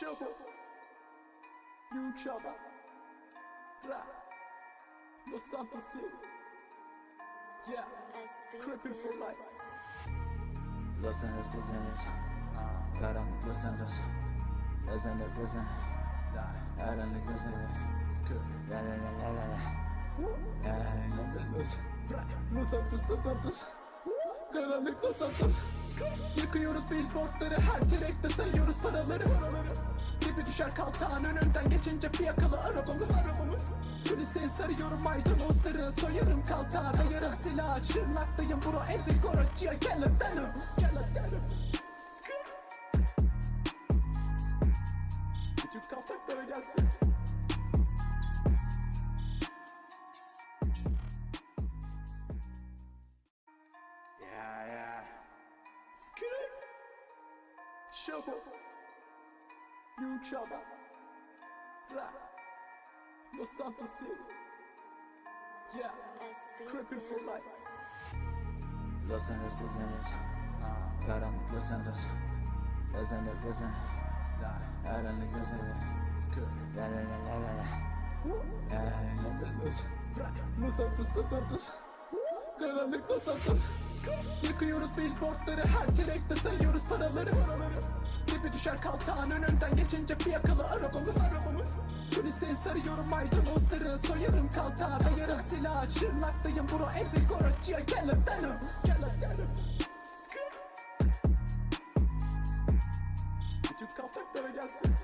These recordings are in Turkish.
Şaba Young Şaba Ra. Los Santos City. Yeah. Crippin for life. Los Angeles, Los Angeles. Karanlık Los Santos Los Angeles, Los Angeles. Karanlık Los Angeles La la la la la la La. La la la la Ra. Los Santos Los Santos Karanlık Los Santos Yakıyoruz billboardları her direkte sayıyoruz paraları paraları. Dibi düşer kaltağın önünden geçince fiyakalı arabamız arabamız. Kulisteyim sarıyorum maydanozları soyarım kaltağı Dayarım silah çırnaktayım bro ezik oracıya gel atanım Gel atanım Bütün kaltaklara gelsin Şabo. Young Şaba. Ra. Los Santos City. Yeah. Crippin for life. Los Angeles, Los Angeles Karanlık Los Santos Los Angeles, Los Angeles Karanlık Los Angeles La la la la la la la la Ra. Los Santos, Los Santos. Los Santos. Yakıyoruz billboardları her direkte sayıyoruz paraları. Paraları Dibi düşer kaltağın önünden geçince fiyakalı arabamız. Arabamız. Kulisteyim sarıyorum maydanozları. Soyarım kaltağı Dayarım silah. Çırnaktayım bro ezik oracıya gel atanım Gel atanım Bütün kaltaklara gelsin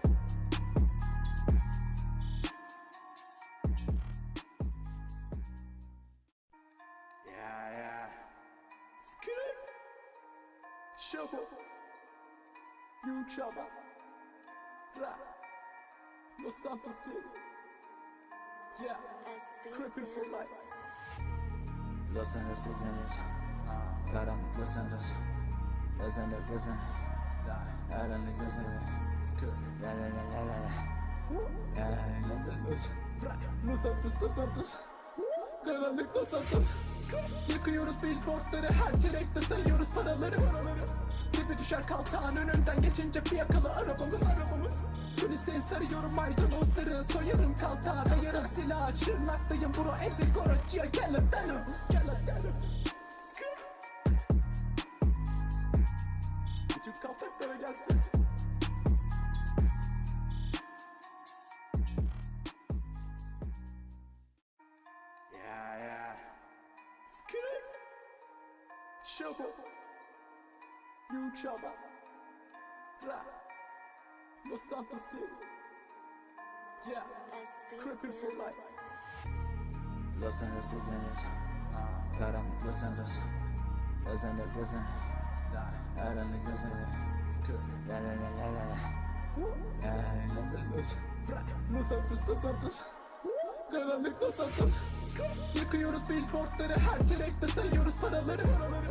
Şabo. Young Şaba. Ra. Los Santos City. Yeah. Crippin for life. Los Angeles, Los Angeles Karanlık Los Santos Los Angeles, Los Angeles Karanlık Los Angeles La la la la la la la la Ra. Los Santos, Los Santos. Karanlık Los Santos. Yakıyoruz billboardları her direkte sayıyoruz paraları paraları Dibi düşer kaltağın önünden geçince fiyakalı arabamız arabamız Kulisteyim sarıyorum maydanozları soyarım kaltağı Dayarım silah çırnaktayım bro ezik oracıya gel atanım Gel atanım Bütün kaltaklara gelsin Yeah, yeah. Skrik. Şabo. Young Şaba. Ra. Los Santos City. Yeah. Crippin for life. Los Angeles, Los Angeles Karanlık Los Santos Los Angeles, Los Angeles Karanlık Los Angeles La la la la la la. Los Santos, Los Santos. Karanlık Los Santos. Yakıyoruz billboardları her direkte sayıyoruz paraları paraları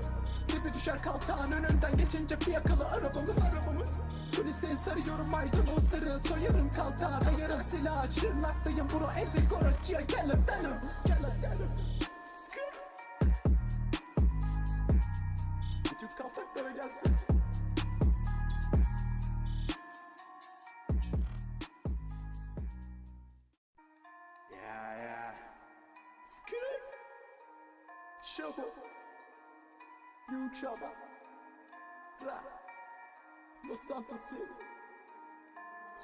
düşer kaltağın önünden geçince fiyakalı arabamız arabamız Kulisteyim sarıyorum maydanozları soyarım kaltağı Dayarım silah çırnaktayım bro ezik oracıya gel atanım Gel atanım Bütün kaltaklara gelsin Yeah, yeah. Skrik. Şabo. Young Şaba. Ra. Los Santos City.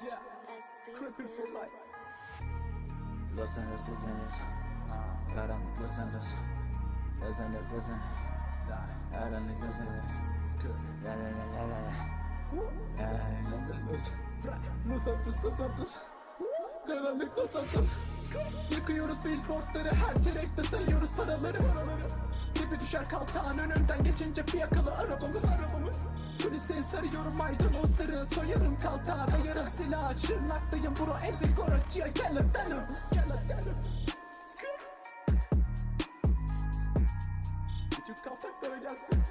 Yeah. Crippin for life. Los Angeles, Los Angeles Karanlık Los Santos Los Angeles, Los Angeles Karanlık Los Angeles La la la la la la la Ra. Los Santos, Los Santos. Karanlık Los Santos. Yakıyoruz billboardları her direkte sayıyoruz paraları paraları Dibi düşer kaltağın önünden geçince fiyakalı arabamız arabamız. Kulisteyim sarıyorum maydanozları soyarım kaltağı Dayarım silah çırnaktayım bro ezik oracıya gel atanım Gel atanım Bütün kaltaklara gelsin